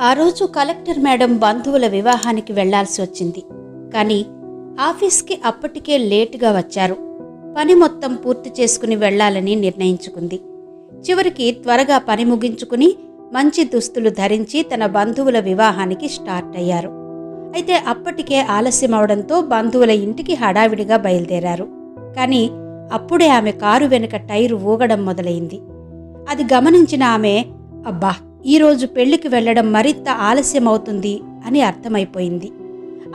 ఆ రోజు collector madam బంధువుల వివాహానికి వెళ్ళాల్సి వచ్చింది. కానీ ఆఫీస్కి అప్పటికే లేటుగా వచ్చారు. పని మొత్తం పూర్తి చేసుకుని వెళ్ళాలని నిర్ణయించుకుంది. చివరికి త్వరగా పని ముగించుకుని మంచి దుస్తులు ధరించి తన బంధువుల వివాహానికి స్టార్ట్ అయ్యారు. అయితే అప్పటికే ఆలస్యం అవడంతో బంధువుల ఇంటికి హడావిడిగా బయలుదేరారు. కానీ అప్పుడే ఆమె కారు వెనుక టైరు ఊగడం మొదలైంది. అది గమనించిన ఆమె అబ్బా! ఈరోజు పెళ్ళికి వెళ్ళడం మరింత ఆలస్యం అవుతుంది అని అర్థమైపోయింది.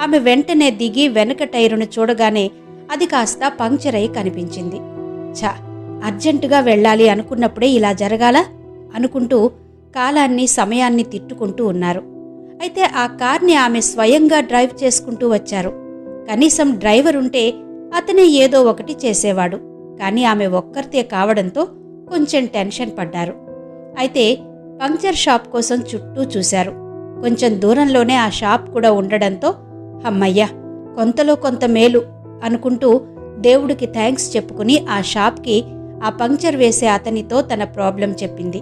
ఆమె వెంటనే దిగి వెనక టైరును చూడగానే అది కాస్త పంక్చర్ అయి కనిపించింది. ఛా అర్జెంటుగా వెళ్ళాలి అనుకున్నప్పుడే ఇలా జరగాల అనుకుంటూ కాలాన్ని సమయాన్ని తిట్టుకుంటూ ఉన్నారు. అయితే ఆ కార్ని ఆమె స్వయంగా డ్రైవ్ చేసుకుంటూ వచ్చారు. కనీసం డ్రైవర్ ఉంటే అతనే ఏదో ఒకటి చేసేవాడు. కానీ ఆమె ఒక్కరితే కావడంతో కొంచెం టెన్షన్ పడ్డారు. అయితే పంక్చర్ షాప్ కోసం చుట్టూ చూశారు. కొంచెం దూరంలోనే ఆ షాప్ కూడా ఉండడంతో అమ్మయ్య కొంతలో కొంత మేలు అనుకుంటూ దేవుడికి థ్యాంక్స్ చెప్పుకుని ఆ షాప్కి ఆ పంక్చర్ వేసే అతనితో తన ప్రాబ్లం చెప్పింది.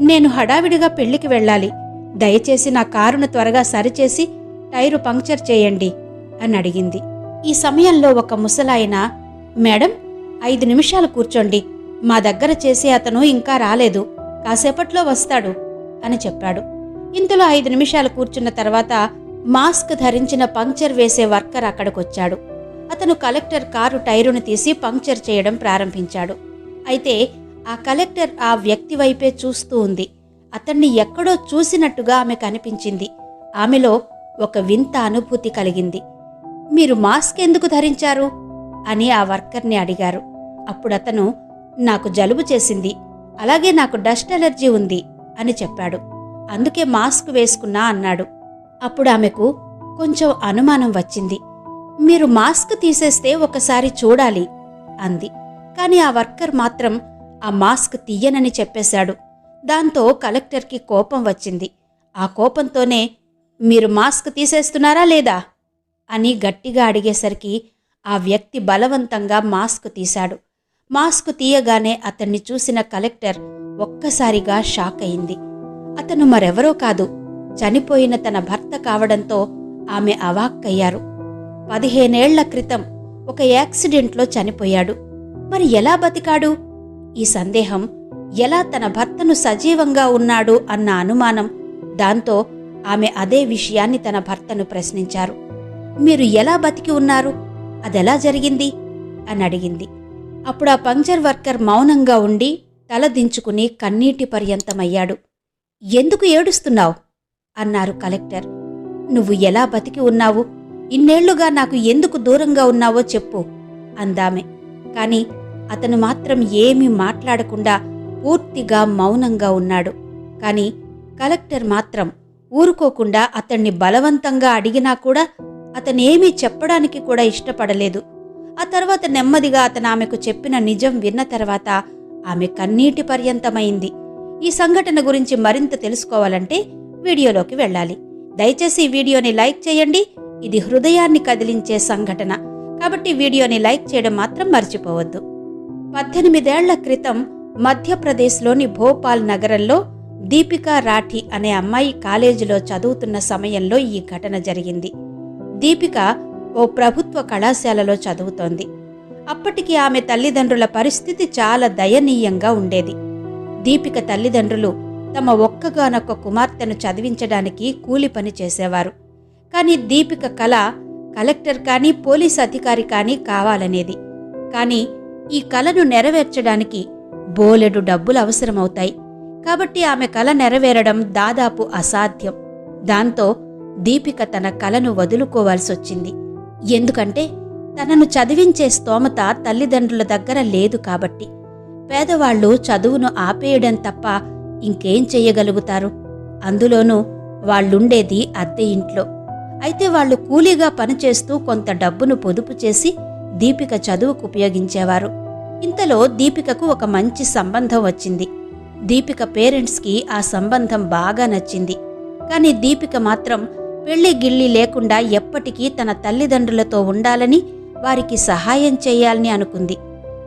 నేను హడావిడిగా పెళ్ళికి వెళ్ళాలి. దయచేసి నా కారును త్వరగా సరిచేసి టైరు పంక్చర్ చేయండి అని అడిగింది. ఈ సమయంలో ఒక ముసలాయన మేడం ఐదు నిమిషాలు కూర్చోండి. మా దగ్గర చేసే అతను ఇంకా రాలేదు. కాసేపట్లో వస్తాడు అని చెప్పాడు. ఇంతలో ఐదు నిమిషాలు కూర్చున్న తర్వాత మాస్క్ ధరించిన పంక్చర్ వేసే వర్కర్ అక్కడికొచ్చాడు. అతను కలెక్టర్ కారు టైరును తీసి పంక్చర్ చేయడం ప్రారంభించాడు. అయితే ఆ కలెక్టర్ ఆ వ్యక్తి వైపే చూస్తూ ఉంది. అతన్ని ఎక్కడో చూసినట్టుగా ఆమె కనిపించింది. ఆమెలో ఒక వింత అనుభూతి కలిగింది. మీరు మాస్క్ ఎందుకు ధరించారు? అని ఆ వర్కర్ని అడిగారు. అప్పుడతను నాకు జలుబు చేసింది. అలాగే నాకు డస్ట్ ఎలర్జీ ఉంది అని చెప్పాడు. అందుకే మాస్క్ వేసుకున్నా అన్నాడు. అప్పుడు ఆమెకు కొంచెం అనుమానం వచ్చింది. మీరు మాస్క్ తీసేస్తే ఒకసారి చూడాలి అంది. కాని ఆ వర్కర్ మాత్రం ఆ మాస్క్ తీయనని చెప్పేశాడు. దాంతో కలెక్టర్కి కోపం వచ్చింది. ఆ కోపంతోనే మీరు మాస్క్ తీసేస్తున్నారా లేదా? అని గట్టిగా అడిగేసరికి ఆ వ్యక్తి బలవంతంగా మాస్క్ తీశాడు. మాస్క్ తీయగానే అతన్ని చూసిన కలెక్టర్ ఒక్కసారిగా షాక్ అయింది. అతను మరెవరో కాదు. చనిపోయిన తన భర్త కావడంతో ఆమె అవాక్కయ్యారు. పదిహేనేళ్ళ క్రితం ఒక యాక్సిడెంట్లో చనిపోయాడు. మరి ఎలా బతికాడు? ఈ సందేహం ఎలా తన భర్తను సజీవంగా ఉన్నాడు అన్న అనుమానం దాంతో ఆమె అదే విషయాన్ని తన భర్తను ప్రశ్నించారు. మీరు ఎలా బతికి ఉన్నారు? అదెలా జరిగింది? అని అడిగింది. అప్పుడు ఆ పంక్చర్ వర్కర్ మౌనంగా ఉండి తల దించుకుని కన్నీటి పర్యంతమయ్యాడు. ఎందుకు ఏడుస్తున్నావు? అన్నారు కలెక్టర్. నువ్వు ఎలా బతికి ఉన్నావు? ఇన్నేళ్ళుగా నాకు ఎందుకు దూరంగా ఉన్నావో చెప్పు అందామె. కాని అతను మాత్రం ఏమీ మాట్లాడకుండా పూర్తిగా మౌనంగా ఉన్నాడు. కాని కలెక్టర్ మాత్రం ఊరుకోకుండా అతన్ని బలవంతంగా అడిగినా కూడా అతనేమీ చెప్పడానికి కూడా ఇష్టపడలేదు. ఆ తర్వాత నెమ్మదిగా అతను ఆమెకు చెప్పిన నిజం విన్న తర్వాత ఆమె కన్నీటి పర్యంతమైంది. ఈ సంఘటన గురించి మరింత తెలుసుకోవాలంటే వీడియోలోకి వెళ్ళాలి. దయచేసి వీడియోని లైక్ చేయండి. ఇది హృదయాన్ని కదిలించే సంఘటన. కాబట్టి వీడియోని లైక్ చేయడం మాత్రం మర్చిపోవద్దు. పద్దెనిమిదేళ్ళ క్రితం మధ్యప్రదేశ్లోని భోపాల్ నగరంలో దీపికా రాఠీ అనే అమ్మాయి కాలేజీలో చదువుతున్న సమయంలో ఈ ఘటన జరిగింది. దీపిక ఓ ప్రభుత్వ కళాశాలలో చదువుతోంది. అప్పటికి ఆమె తల్లిదండ్రుల పరిస్థితి చాలా దయనీయంగా ఉండేది. దీపిక తల్లిదండ్రులు తమ ఒక్కగానొక్క కుమార్తెను చదివించడానికి కూలి పని చేసేవారు. కానీ దీపిక కళ కలెక్టర్ కానీ పోలీస్ అధికారి కానీ కావాలనేది. కానీ ఈ కళను నెరవేర్చడానికి బోలెడు డబ్బులు అవసరమవుతాయి. కాబట్టి ఆమె కళ నెరవేరడం దాదాపు అసాధ్యం. దాంతో దీపిక తన కళను వదులుకోవాల్సొచ్చింది. ఎందుకంటే తనను చదివించే స్తోమత తల్లిదండ్రుల దగ్గర లేదు కాబట్టి. పేదవాళ్ళు చదువును ఆపేయడం తప్ప ఇంకేం చేయగలుగుతారు? అందులోనూ వాళ్ళుండేది అద్దె ఇంట్లో. అయితే వాళ్ళు కూలీగా పనిచేస్తూ కొంత డబ్బును పొదుపు చేసి దీపిక చదువుకు ఉపయోగించేవారు. ఇంతలో దీపికకు ఒక మంచి సంబంధం వచ్చింది. దీపిక పేరెంట్స్కి ఆ సంబంధం బాగా నచ్చింది. కానీ దీపిక మాత్రం పెళ్ళి గిళ్ళి లేకుండా ఎప్పటికీ తన తల్లిదండ్రులతో ఉండాలని వారికి సహాయం చేయాలని అనుకుంది.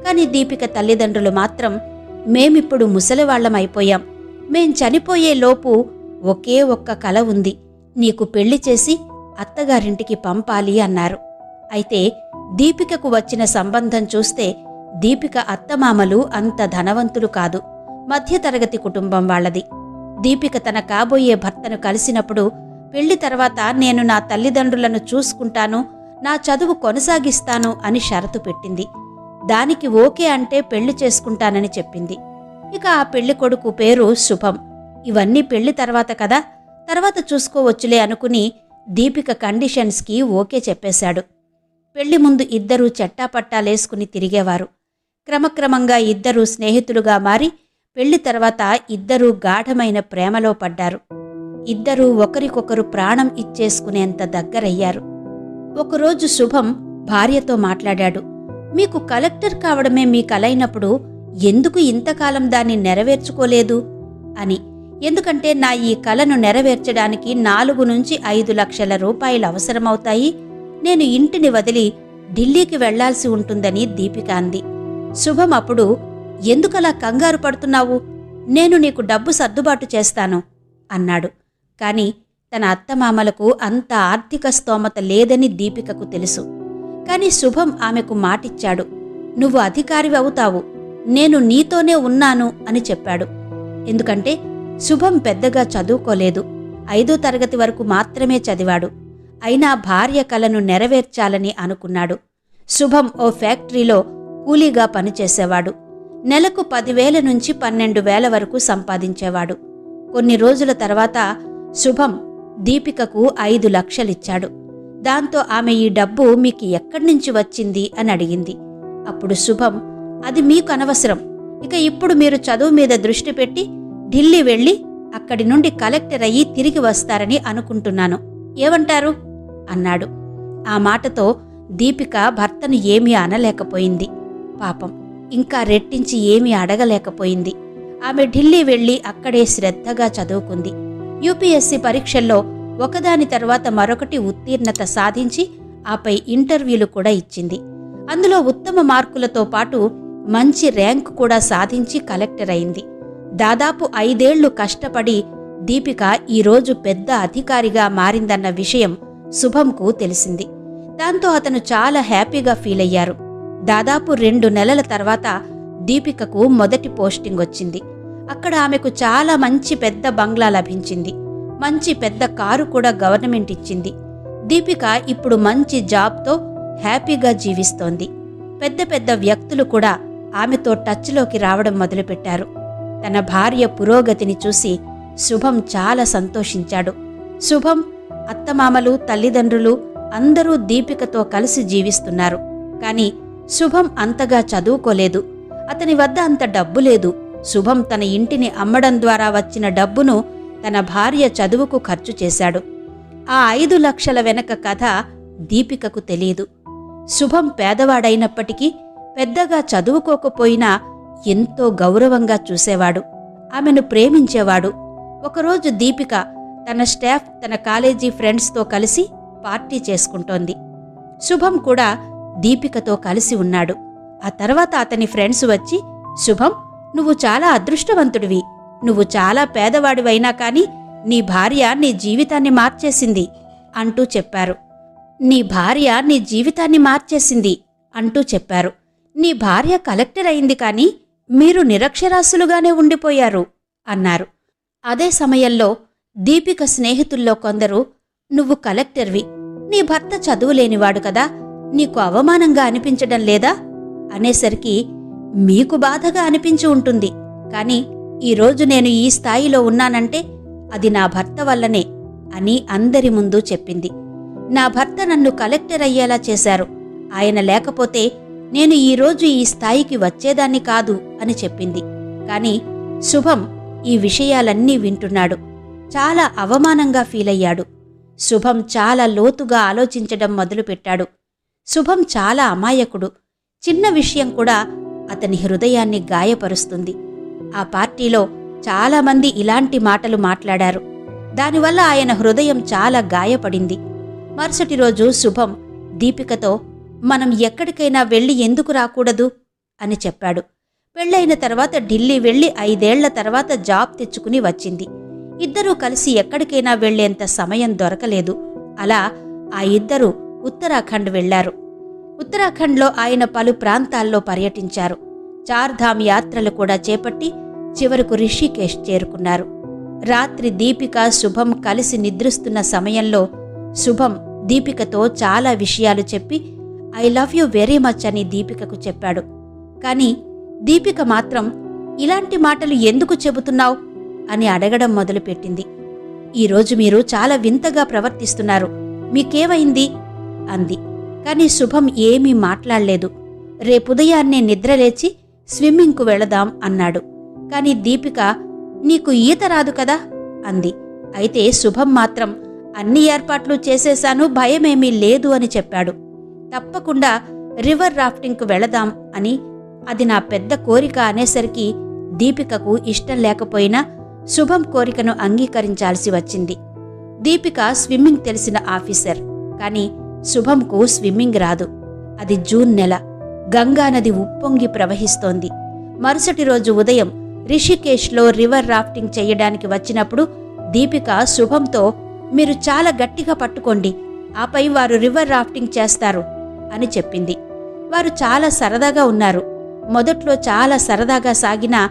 కానీ దీపిక తల్లిదండ్రులు మాత్రం మేమిప్పుడు ముసలివాళ్ళమైపోయాం మేం చనిపోయే లోపు ఒకే ఒక్క కల ఉంది. నీకు పెళ్ళి చేసి అత్తగారింటికి పంపాలి అన్నారు. అయితే దీపికకు వచ్చిన సంబంధం చూస్తే దీపిక అత్తమామలు అంత ధనవంతులు కాదు. మధ్యతరగతి కుటుంబం వాళ్ళది. దీపిక తన కాబోయే భర్తను కలిసినప్పుడు పెళ్ళి తర్వాత నేను నా తల్లిదండ్రులను చూసుకుంటాను నా చదువు కొనసాగిస్తాను అని షరతు పెట్టింది. దానికి ఓకే అంటే పెళ్ళి చేసుకుంటానని చెప్పింది. ఇక ఆ పెళ్ళి కొడుకు పేరు శుభం. ఇవన్నీ పెళ్ళి తర్వాత కదా తర్వాత చూసుకోవచ్చులే అనుకుని దీపిక కండిషన్స్కి ఓకే చెప్పేశాడు. పెళ్ళి ముందు ఇద్దరూ చట్టాపట్టాలేసుకుని తిరిగేవారు. క్రమక్రమంగా ఇద్దరూ స్నేహితులుగా మారి పెళ్ళి తర్వాత ఇద్దరూ గాఢమైన ప్రేమలో పడ్డారు. ఇద్దరూ ఒకరికొకరు ప్రాణం ఇచ్చేసుకునేంత దగ్గరయ్యారు. ఒకరోజు శుభం భార్యతో మాట్లాడాడు. మీకు కలెక్టర్ కావడమే మీ కలైనప్పుడు ఎందుకు ఇంతకాలం దాన్ని నెరవేర్చుకోలేదు? అని. ఎందుకంటే నా ఈ కలను నెరవేర్చడానికి నాలుగు నుంచి ఐదు లక్షల రూపాయలు అవసరమవుతాయి. నేను ఇంటిని వదిలి ఢిల్లీకి వెళ్ళాల్సి ఉంటుందని దీపిక అంది. శుభం అప్పుడు ఎందుకలా కంగారు పడుతున్నావు? నేను నీకు డబ్బు సర్దుబాటు చేస్తాను అన్నాడు. కానీ తన అత్తమామలకు అంత ఆర్థిక స్తోమత లేదని దీపికకు తెలుసు. కాని శుభం ఆమెకు మాటిచ్చాడు. నువ్వు అధికారివి అవుతావు నేను నీతోనే ఉన్నాను అని చెప్పాడు. ఎందుకంటే శుభం పెద్దగా చదువుకోలేదు. ఐదో తరగతి వరకు మాత్రమే చదివాడు. అయినా భార్య కలను నెరవేర్చాలని అనుకున్నాడు. శుభం ఓ ఫ్యాక్టరీలో కూలీగా పనిచేసేవాడు. నెలకు పదివేల నుంచి పన్నెండు వేల వరకు సంపాదించేవాడు. కొన్ని రోజుల తర్వాత శుభం. దీపికకు ఐదు లక్షలిచ్చాడు. దాంతో ఆమె ఈ డబ్బు మీకు ఎక్కడి నుంచి వచ్చింది అని అడిగింది. అప్పుడు శుభం అది మీకు అనవసరం. ఇక ఇప్పుడు మీరు చదువు మీద దృష్టి పెట్టి ఢిల్లీ వెళ్ళి అక్కడి నుండి కలెక్టర్ అయ్యి తిరిగి వస్తారని అనుకుంటున్నాను. ఏమంటారు అన్నాడు. ఆ మాటతో దీపిక భర్తను ఏమీ అనలేకపోయింది. పాపం ఇంకా రెట్టించి ఏమీ అడగలేకపోయింది. ఆమె ఢిల్లీ వెళ్ళి అక్కడే శ్రద్ధగా చదువుకుంది. యూపీఎస్సీ పరీక్షల్లో ఒకదాని తర్వాత మరొకటి ఉత్తీర్ణత సాధించి ఆపై ఇంటర్వ్యూలు కూడా ఇచ్చింది. అందులో ఉత్తమ మార్కులతో పాటు మంచి ర్యాంకు కూడా సాధించి కలెక్టర్ అయింది. దాదాపు ఐదేళ్ళు కష్టపడి దీపిక ఈరోజు పెద్ద అధికారిగా మారిందన్న విషయం శుభంకు తెలిసింది. దాంతో అతను చాలా హ్యాపీగా ఫీల్ అయ్యారు. దాదాపు రెండు నెలల తర్వాత దీపికకు మొదటి పోస్టింగ్ వచ్చింది. అక్కడ ఆమెకు చాలా మంచి పెద్ద బంగ్లా లభించింది. మంచి పెద్ద కారు కూడా గవర్నమెంట్ ఇచ్చింది. దీపిక ఇప్పుడు మంచి జాబ్తో హ్యాపీగా జీవిస్తోంది. పెద్ద పెద్ద వ్యక్తులు కూడా ఆమెతో టచ్లోకి రావడం మొదలుపెట్టారు. తన భార్య పురోగతిని చూసి శుభం చాలా సంతోషించాడు. శుభం అత్తమామలు తల్లిదండ్రులు అందరూ దీపికతో కలిసి జీవిస్తున్నారు. కానీ శుభం అంతగా చదువుకోలేదు. అతని వద్ద అంత డబ్బు లేదు. శుభం తన ఇంటిని అమ్మడం ద్వారా వచ్చిన డబ్బును తన భార్య చదువుకు ఖర్చు చేశాడు. ఆ ఐదు లక్షల వెనక కథ దీపికకు తెలియదు శుభం పేదవాడైనప్పటికీ పెద్దగా చదువుకోకపోయినా ఎంతో గౌరవంగా చూసేవాడు. ఆమెను ప్రేమించేవాడు. ఒకరోజు దీపిక తన స్టాఫ్ తన కాలేజీ ఫ్రెండ్స్తో కలిసి పార్టీ చేసుకుంటోంది. శుభం కూడా దీపికతో కలిసి ఉన్నాడు. ఆ తర్వాత అతని ఫ్రెండ్స్ వచ్చి శుభం నువ్వు చాలా అదృష్టవంతుడివి. నువ్వు చాలా పేదవాడివైనా కాని నీ భార్య నీ జీవితాన్ని మార్చేసింది అంటూ చెప్పారు. నీ భార్య నీ జీవితాన్ని మార్చేసింది అంటూ చెప్పారు. నీ భార్య కలెక్టర్ అయింది కాని మీరు నిరక్షరాస్యులుగానే ఉండిపోయారు అన్నారు. అదే సమయంలో దీపిక స్నేహితుల్లో కొందరు నువ్వు కలెక్టర్వి. నీ భర్త చదువులేనివాడు కదా. నీకు అవమానంగా అనిపించడం లేదా? అనేసరికి మీకు బాధగా అనిపించి ఉంటుంది. కానీ ఈరోజు నేను ఈ స్థాయిలో ఉన్నానంటే అది నా భర్త వల్లనే అని అందరి ముందు చెప్పింది. నా భర్త నన్ను కలెక్టర్ అయ్యేలా చేశారు. ఆయన లేకపోతే నేను ఈరోజు ఈ స్థాయికి వచ్చేదాన్ని కాదు అని చెప్పింది. కాని శుభం ఈ విషయాలన్నీ వింటున్నాడు. చాలా అవమానంగా ఫీలయ్యాడు శుభం చాలా లోతుగా ఆలోచించడం మొదలుపెట్టాడు. శుభం చాలా అమాయకుడు. చిన్న విషయం కూడా అతని హృదయాన్ని గాయపరుస్తుంది. ఆ పార్టీలో చాలామంది ఇలాంటి మాటలు మాట్లాడారు. దానివల్ల ఆయన హృదయం చాలా గాయపడింది. మరుసటి రోజు శుభం దీపికతో మనం ఎక్కడికైనా వెళ్ళి ఎందుకు రాకూడదు? అని చెప్పాడు. పెళ్ళైన తర్వాత ఢిల్లీ వెళ్ళి ఐదేళ్ళ తర్వాత జాబ్ తెచ్చుకుని వచ్చింది. ఇద్దరూ కలిసి ఎక్కడికైనా వెళ్ళేంత సమయం దొరకలేదు. అలా ఆ ఇద్దరు ఉత్తరాఖండ్ వెళ్ళారు ఉత్తరాఖండ్లో ఆయన పలు ప్రాంతాల్లో పర్యటించారు. చార్ధామ్ యాత్రలు కూడా చేపట్టి చివరకు రిషికేష్ చేరుకున్నారు. రాత్రి దీపిక శుభం కలిసి నిద్రిస్తున్న సమయంలో శుభం దీపికతో చాలా విషయాలు చెప్పి I love you very much అని దీపికకు చెప్పాడు. కానీ దీపిక మాత్రం ఇలాంటి మాటలు ఎందుకు చెబుతున్నావు? అని అడగడం మొదలుపెట్టింది. ఈరోజు మీరు చాలా వింతగా ప్రవర్తిస్తున్నారు. మీకేమైంది? అంది. కానీ శుభం ఏమీ మాట్లాడలేదు. రేపుదయాన్నే నిద్రలేచి స్విమ్మింగ్కు వెళదాం అన్నాడు. కాని దీపిక నీకు ఈత రాదు కదా? అంది. అయితే శుభం మాత్రం అన్ని ఏర్పాట్లు చేసేశాను భయమేమీ లేదు అని చెప్పాడు. తప్పకుండా రివర్ రాఫ్టింగ్కు వెళదాం అని అది నా పెద్ద కోరిక అనేసరికి దీపికకు ఇష్టం లేకపోయినా శుభం కోరికను అంగీకరించాల్సి వచ్చింది. దీపిక స్విమ్మింగ్ తెలిసిన ఆఫీసర్. కానీ శుభంకు స్విమ్మింగ్ రాదు. అది జూన్ నెల. గంగానది ఉప్పొంగి ప్రవహిస్తోంది. మరుసటి రోజు ఉదయం రిషికేష్లో రివర్ రాఫ్టింగ్ చేయడానికి వచ్చినప్పుడు దీపిక శుభంతో మీరు చాలా గట్టిగా పట్టుకోండి. ఆపై వారు రివర్ రాఫ్టింగ్ చేస్తారు అని చెప్పింది. వారు చాలా సరదాగా ఉన్నారు. మొదట్లో చాలా సరదాగా సాగిన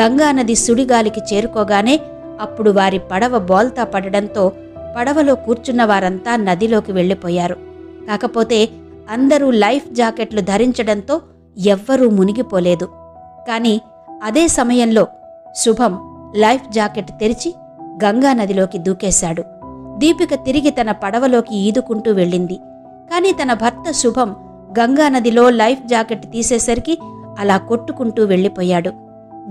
గంగానది సుడిగాలికి చేరుకోగానే అప్పుడు వారి పడవ బోల్తా పడడంతో పడవలో కూర్చున్న వారంతా నదిలోకి వెళ్ళిపోయారు. కాకపోతే అందరూ లైఫ్ జాకెట్లు ధరించడంతో ఎవ్వరూ మునిగిపోలేదు. కానీ అదే సమయంలో శుభం లైఫ్ జాకెట్ తెరిచి గంగానదిలోకి దూకేశాడు. దీపిక తిరిగి తన పడవలోకి ఈదుకుంటూ వెళ్ళింది. కానీ తన భర్త శుభం గంగానదిలో లైఫ్ జాకెట్ తీసేసరికి అలా కొట్టుకుంటూ వెళ్ళిపోయాడు.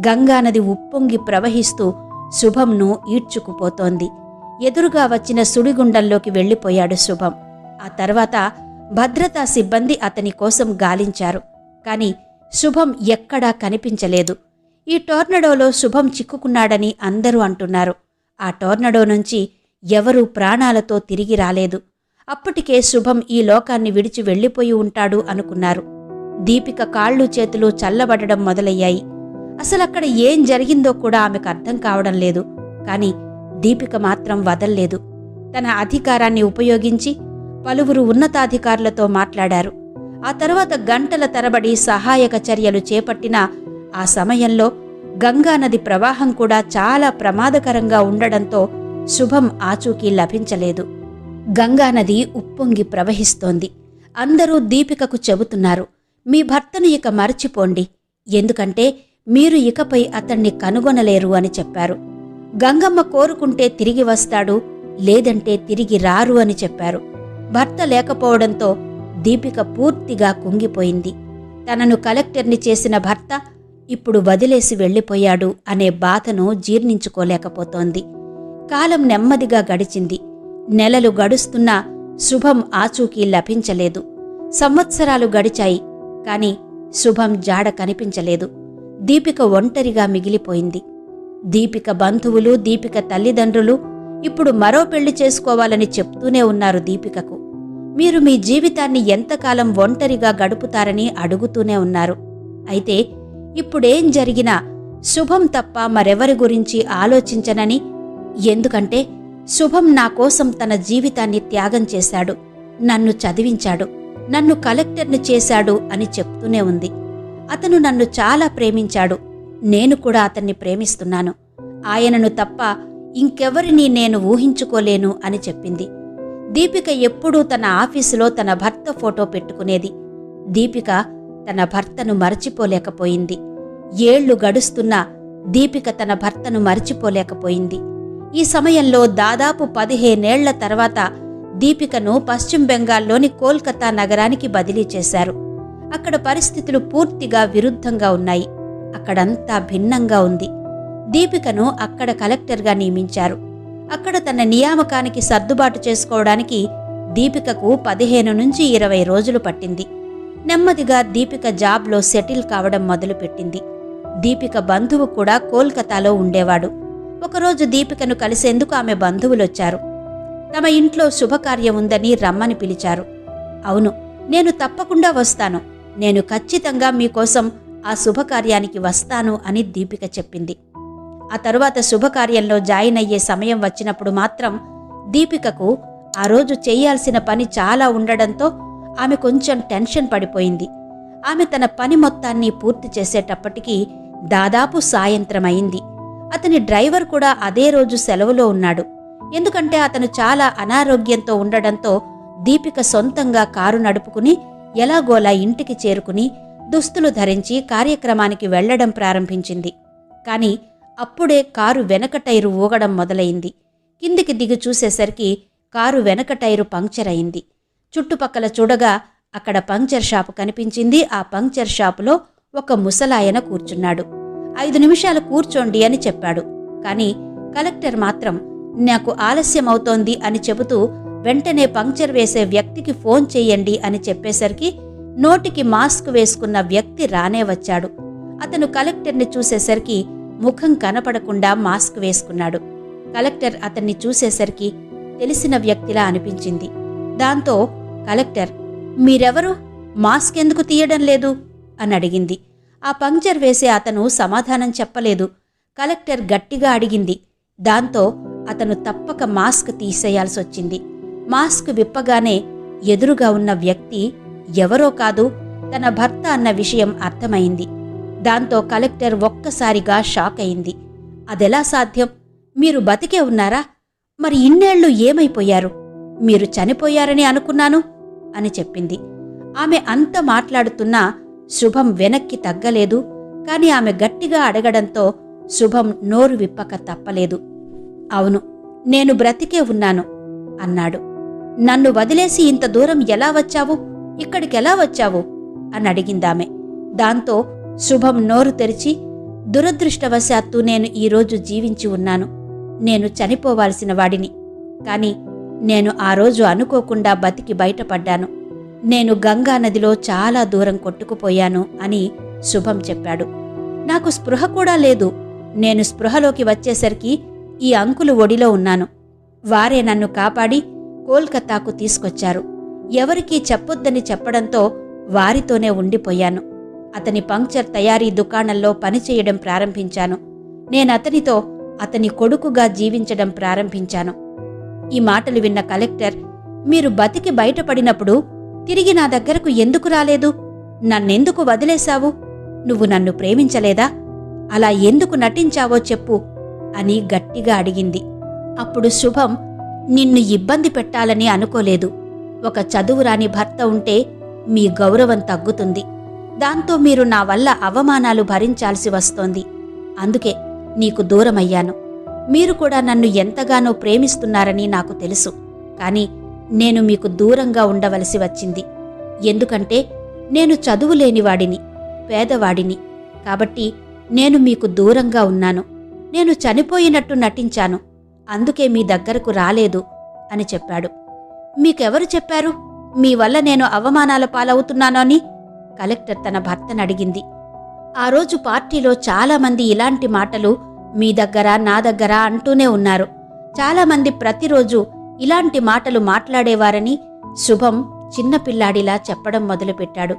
గంగానది ఉప్పొంగి ప్రవహిస్తూ శుభంను ఈడ్చుకుపోతోంది. ఎదురుగా వచ్చిన సుడిగుండంలోకి వెళ్ళిపోయాడు శుభం. ఆ తర్వాత భద్రతా సిబ్బంది అతని కోసం గాలించారు. కాని శుభం ఎక్కడా కనిపించలేదు. ఈ టోర్నడోలో శుభం చిక్కుకున్నాడని అందరూ అంటున్నారు. ఆ టోర్నడో నుంచి ఎవరూ ప్రాణాలతో తిరిగి రాలేదు. అప్పటికే శుభం ఈ లోకాన్ని విడిచి వెళ్ళిపోయి ఉంటాడు అనుకున్నారు. దీపిక కాళ్ళు చేతులు చల్లబడడం మొదలయ్యాయి. అసలక్కడ ఏం జరిగిందో కూడా ఆమెకు అర్థం కావడం లేదు. కాని దీపిక మాత్రం వదల్లేదు. తన అధికారాన్ని ఉపయోగించి పలువురు ఉన్నతాధికారులతో మాట్లాడారు. ఆ తర్వాత గంటల తరబడి సహాయక చర్యలు చేపట్టిన ఆ సమయంలో గంగానది ప్రవాహం కూడా చాలా ప్రమాదకరంగా ఉండడంతో శుభం ఆచూకీ లభించలేదు. గంగానది ఉప్పొంగి ప్రవహిస్తోంది. అందరూ దీపికకు చెబుతున్నారు మీ భర్తను ఇక మరచిపోండి. ఎందుకంటే మీరు ఇకపై అతన్ని కనుగొనలేరు అని చెప్పారు. గంగమ్మ కోరుకుంటే తిరిగి వస్తాడు లేదంటే తిరిగి రారు అని చెప్పారు. భర్త లేకపోవడంతో దీపిక పూర్తిగా కుంగిపోయింది. తనను కలెక్టర్ని చేసిన భర్త ఇప్పుడు వదిలేసి వెళ్ళిపోయాడు అనే బాధను జీర్ణించుకోలేకపోతోంది. కాలం నెమ్మదిగా గడిచింది. నెలలు గడుస్తున్నా శుభం ఆచూకీ లభించలేదు. సంవత్సరాలు గడిచాయి కాని శుభం జాడ కనిపించలేదు. దీపిక ఒంటరిగా మిగిలిపోయింది. దీపిక బంధువులు దీపిక తల్లిదండ్రులు ఇప్పుడు మరో పెళ్ళి చేసుకోవాలని చెప్తూనే ఉన్నారు దీపికకు. మీరు మీ జీవితాన్ని ఎంతకాలం ఒంటరిగా గడుపుతారని అడుగుతూనే ఉన్నారు. అయితే ఇప్పుడేం జరిగినా శుభం తప్ప మరెవరి గురించి ఆలోచించనని ఎందుకంటే శుభం నా కోసం తన జీవితాన్ని త్యాగం చేశాడు నన్ను చదివించాడు నన్ను కలెక్టర్ను చేశాడు అని చెప్తూనే ఉంది. అతను నన్ను చాలా ప్రేమించాడు నేను కూడా అతన్ని ప్రేమిస్తున్నాను. ఆయనను తప్ప ఇంకెవరిని నేను ఊహించుకోలేను అని చెప్పింది. దీపిక ఎప్పుడూ తన ఆఫీసులో తన భర్త ఫోటో పెట్టుకునేది. దీపిక తన భర్తను మరచిపోలేకపోయింది. ఏళ్ళు గడుస్తున్నా దీపిక తన భర్తను మరచిపోలేకపోయింది. ఈ సమయంలో దాదాపు పదిహేనేళ్ళ తర్వాత దీపికను పశ్చిమ బెంగాల్లోని కోల్కతా నగరానికి బదిలీ చేశారు. అక్కడ పరిస్థితులు పూర్తిగా విరుద్ధంగా ఉన్నాయి. అక్కడంతా భిన్నంగా ఉంది. దీపికను అక్కడ కలెక్టర్గా నియమించారు. అక్కడ తన నియామకానికి సర్దుబాటు చేసుకోవడానికి దీపికకు పదిహేను నుంచి ఇరవై రోజులు పట్టింది. నెమ్మదిగా దీపిక జాబ్లో సెటిల్ కావడం మొదలుపెట్టింది. దీపిక బంధువు కూడా కోల్కతాలో ఉండేవాడు. ఒకరోజు దీపికను కలిసేందుకు ఆమె బంధువులొచ్చారు. తమ ఇంట్లో శుభకార్యం ఉందని రమ్మని పిలిచారు. అవును నేను తప్పకుండా వస్తాను. నేను ఖచ్చితంగా మీకోసం ఆ శుభకార్యానికి వస్తాను అని దీపిక చెప్పింది. ఆ తరువాత శుభకార్యంలో జాయిన్ అయ్యే సమయం వచ్చినప్పుడు మాత్రం దీపికకు ఆ రోజు చేయాల్సిన పని చాలా ఉండడంతో ఆమె కొంచెం టెన్షన్ పడిపోయింది. ఆమె తన పని మొత్తాన్ని పూర్తి చేసేటప్పటికీ దాదాపు సాయంత్రం అయింది. అతని డ్రైవర్ కూడా అదే రోజు సెలవులో ఉన్నాడు. ఎందుకంటే అతను చాలా అనారోగ్యంతో ఉండడంతో దీపిక సొంతంగా కారు నడుపుకుని ఎలాగోలా ఇంటికి చేరుకుని దుస్తులు ధరించి కార్యక్రమానికి వెళ్ళడం ప్రారంభించింది. కానీ అప్పుడే కారు వెనక టైరు ఊగడం మొదలైంది. కిందికి దిగి చూసేసరికి కారు వెనక టైరు పంక్చర్ అయింది. చుట్టుపక్కల చూడగా అక్కడ పంక్చర్ షాపు కనిపించింది. ఆ పంక్చర్ షాపులో ఒక ముసలాయన కూర్చున్నాడు. ఐదు నిమిషాలు కూర్చోండి అని చెప్పాడు. కాని కలెక్టర్ మాత్రం నాకు ఆలస్యమవుతోంది అని చెబుతూ వెంటనే పంక్చర్ వేసే వ్యక్తికి ఫోన్ చెయ్యండి అని చెప్పేసరికి నోటికి మాస్క్ వేసుకున్న వ్యక్తి రానే వచ్చాడు. అతను కలెక్టర్ని చూసేసరికి ముఖం కనపడకుండా మాస్క్ వేసుకున్నాడు. కలెక్టర్ అతన్ని చూసేసరికి తెలిసిన వ్యక్తిలా అనిపించింది. దాంతో కలెక్టర్ మీరెవరు? మాస్క్ ఎందుకు తీయడం లేదు? అని అడిగింది. ఆ పంక్చర్ వేసే అతను సమాధానం చెప్పలేదు. కలెక్టర్ గట్టిగా అడిగింది. దాంతో అతను తప్పక మాస్క్ తీసేయాల్సొచ్చింది. మాస్క్ విప్పగానే ఎదురుగా ఉన్న వ్యక్తి ఎవరో కాదు తన భర్త అన్న విషయం అర్థమైంది. దాంతో కలెక్టర్ ఒక్కసారిగా షాక్ అయింది. అదెలా సాధ్యం? మీరు బతికే ఉన్నారా? మరి ఇన్నేళ్ళు ఏమైపోయారు? మీరు చనిపోయారని అనుకున్నాను? అని చెప్పింది. ఆమె అంత మాట్లాడుతున్నా శుభం వెనక్కి తగ్గలేదు. కాని ఆమె గట్టిగా అడగడంతో శుభం నోరు విప్పక తప్పలేదు. అవును నేను బ్రతికే ఉన్నాను అన్నాడు. నన్ను వదిలేసి ఇంత దూరం ఎలా వచ్చావు? ఇక్కడికెలా వచ్చావు? అని అడిగిందామె. దాంతో శుభం నోరు తెరిచి దురదృష్టవశాత్తు నేను ఈరోజు జీవించి ఉన్నాను. నేను చనిపోవాల్సిన వాడిని. కాని నేను ఆ రోజు అనుకోకుండా బతికి బయటపడ్డాను. నేను గంగా నదిలో చాలా దూరం కొట్టుకుపోయాను అని శుభం చెప్పాడు. నాకు స్పృహ కూడా లేదు. నేను స్పృహలోకి వచ్చేసరికి ఈ అంకులు ఒడిలో ఉన్నాను. వారే నన్ను కాపాడి కోల్కతాకు తీసుకొచ్చారు. ఎవరికీ చెప్పొద్దని చెప్పడంతో వారితోనే ఉండిపోయాను. అతని పంక్చర్ తయారీ దుకాణంలో పనిచేయడం ప్రారంభించాను. నేను అతనితో అతని కొడుకుగా జీవించడం ప్రారంభించాను. ఈ మాటలు విన్న కలెక్టర్ మీరు బతికి బయటపడినప్పుడు తిరిగి నా దగ్గరకు ఎందుకు రాలేదు? నన్నెందుకు వదిలేశావు? నువ్వు నన్ను ప్రేమించలేదా? అలా ఎందుకు నటించావో చెప్పు అని గట్టిగా అడిగింది. అప్పుడు శుభం నిన్ను ఇబ్బంది పెట్టాలని అనుకోలేదు. ఒక చదువురాని భర్త ఉంటే మీ గౌరవం తగ్గుతుంది. దాంతో మీరు నా వల్ల అవమానాలు భరించాల్సి వస్తోంది. అందుకే నీకు దూరమయ్యాను. మీరు కూడా నన్ను ఎంతగానో ప్రేమిస్తున్నారని నాకు తెలుసు. కాని నేను మీకు దూరంగా ఉండవలసి వచ్చింది. ఎందుకంటే నేను చదువులేనివాడిని పేదవాడిని. కాబట్టి నేను మీకు దూరంగా ఉన్నాను. నేను చనిపోయినట్టు నటించాను. అందుకే మీ దగ్గరకు రాలేదు అని చెప్పాడు. మీకెవరు చెప్పారు? మీ వల్ల నేను అవమానాల పాలవుతున్నానో అని కలెక్టర్ తన భర్తను అడిగింది. ఆ రోజు పార్టీలో చాలామంది ఇలాంటి మాటలు మీ దగ్గర నా దగ్గర అంటూనే ఉన్నారు. చాలామంది ప్రతిరోజు ఇలాంటి మాటలు మాట్లాడేవారని శుభం చిన్నపిల్లాడిలా చెప్పడం మొదలుపెట్టాడు.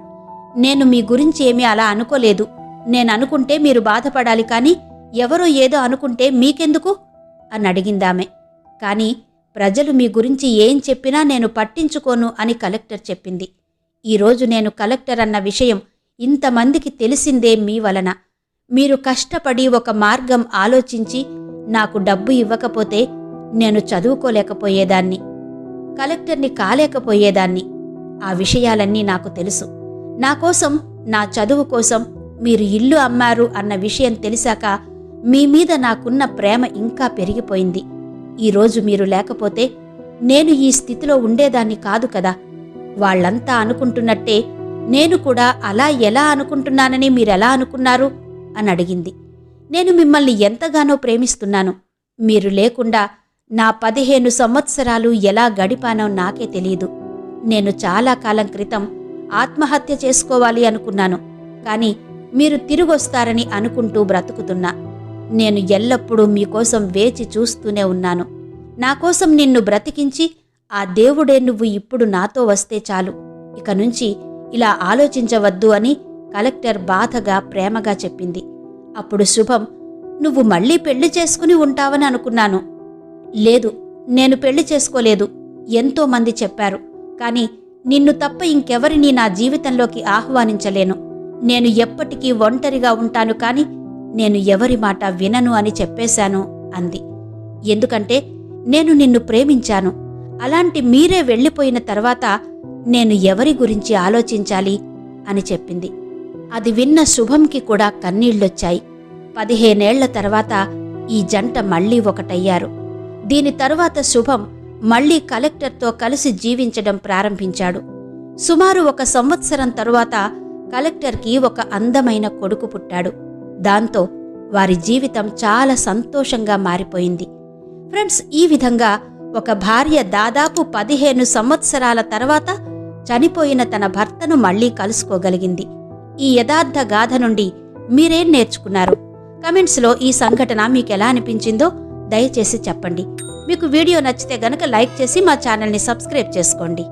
నేను మీ గురించి ఏమీ అలా అనుకోలేదు. నేననుకుంటే మీరు బాధపడాలి కానీ ఎవరో ఏదో అనుకుంటే మీకెందుకు? అని అడిగిందామె. కానీ ప్రజలు మీ గురించి ఏం చెప్పినా నేను పట్టించుకోను అని కలెక్టర్ చెప్పింది. ఈరోజు నేను కలెక్టర్ అన్న విషయం ఇంతమందికి తెలిసిందే మీ వలన. మీరు కష్టపడి ఒక మార్గం ఆలోచించి నాకు డబ్బు ఇవ్వకపోతే నేను చదువుకోలేకపోయేదాన్ని కలెక్టర్ని కాలేకపోయేదాన్ని. ఆ విషయాలన్నీ నాకు తెలుసు. నా కోసం నా చదువు కోసం మీరు ఇల్లు అమ్మారు అన్న విషయం తెలిసాక మీ మీద నాకున్న ప్రేమ ఇంకా పెరిగిపోయింది. ఈరోజు మీరు లేకపోతే నేను ఈ స్థితిలో ఉండేదాన్ని కాదు కదా. వాళ్ళంతా అనుకుంటున్నట్టే నేను కూడా అలా ఎలా అనుకుంటున్నానని మీరెలా అనుకున్నారు? అని అడిగింది. నేను మిమ్మల్ని ఎంతగానో ప్రేమిస్తున్నాను. మీరు లేకుండా నా పదిహేను సంవత్సరాలు ఎలా గడిపానో నాకే తెలియదు నేను చాలా కాలం క్రితం ఆత్మహత్య చేసుకోవాలి అనుకున్నాను. కాని మీరు తిరిగొస్తారని అనుకుంటూ బ్రతుకుతున్నా. నేను ఎల్లప్పుడూ మీకోసం వేచి చూస్తూనే ఉన్నాను. నా కోసం నిన్ను బ్రతికించి ఆ దేవుడే నువ్వు ఇప్పుడు నాతో వస్తే చాలు. ఇక నుంచి ఇలా ఆలోచించవద్దు అని కలెక్టర్ బాధగా ప్రేమగా చెప్పింది. అప్పుడు శుభం నువ్వు మళ్ళీ పెళ్ళి చేసుకుని ఉంటావని అనుకున్నాను. లేదు నేను పెళ్ళి చేసుకోలేదు ఎంతో మంది చెప్పారు. కానీ నిన్ను తప్ప ఇంకెవరిని నా జీవితంలోకి ఆహ్వానించలేను. నేను ఎప్పటికీ ఒంటరిగా ఉంటాను కానీ నేను ఎవరి మాట వినను అని చెప్పేశాను అంది. ఎందుకంటే నేను నిన్ను ప్రేమించాను. అలాంటి మీరే వెళ్ళిపోయిన తర్వాత నేను ఎవరి గురించి ఆలోచించాలి అని చెప్పింది. అది విన్న శుభంకి కూడా కన్నీళ్ళొచ్చాయి పదిహేనేళ్ళ తర్వాత ఈ జంట మళ్ళీ ఒకటయ్యారు. దీని తరువాత శుభం మళ్ళీ కలెక్టర్తో కలిసి జీవించడం ప్రారంభించాడు. సుమారు ఒక సంవత్సరం తరువాత కలెక్టర్కి ఒక అందమైన కొడుకు పుట్టాడు. దాంతో వారి జీవితం చాలా సంతోషంగా మారిపోయింది. ఫ్రెండ్స్ ఈ విధంగా ఒక భార్య దాదాపు పదిహేను సంవత్సరాల తర్వాత చనిపోయిన తన భర్తను మళ్ళీ కలుసుకోగలిగింది. ఈ యథార్థ గాథ నుండి మీరేం నేర్చుకున్నారు? కమెంట్స్లో ఈ సంఘటన మీకు ఎలా అనిపించిందో దయచేసి చెప్పండి. మీకు వీడియో నచ్చితే గనక లైక్ చేసి మా ఛానల్ని సబ్స్క్రైబ్ చేసుకోండి.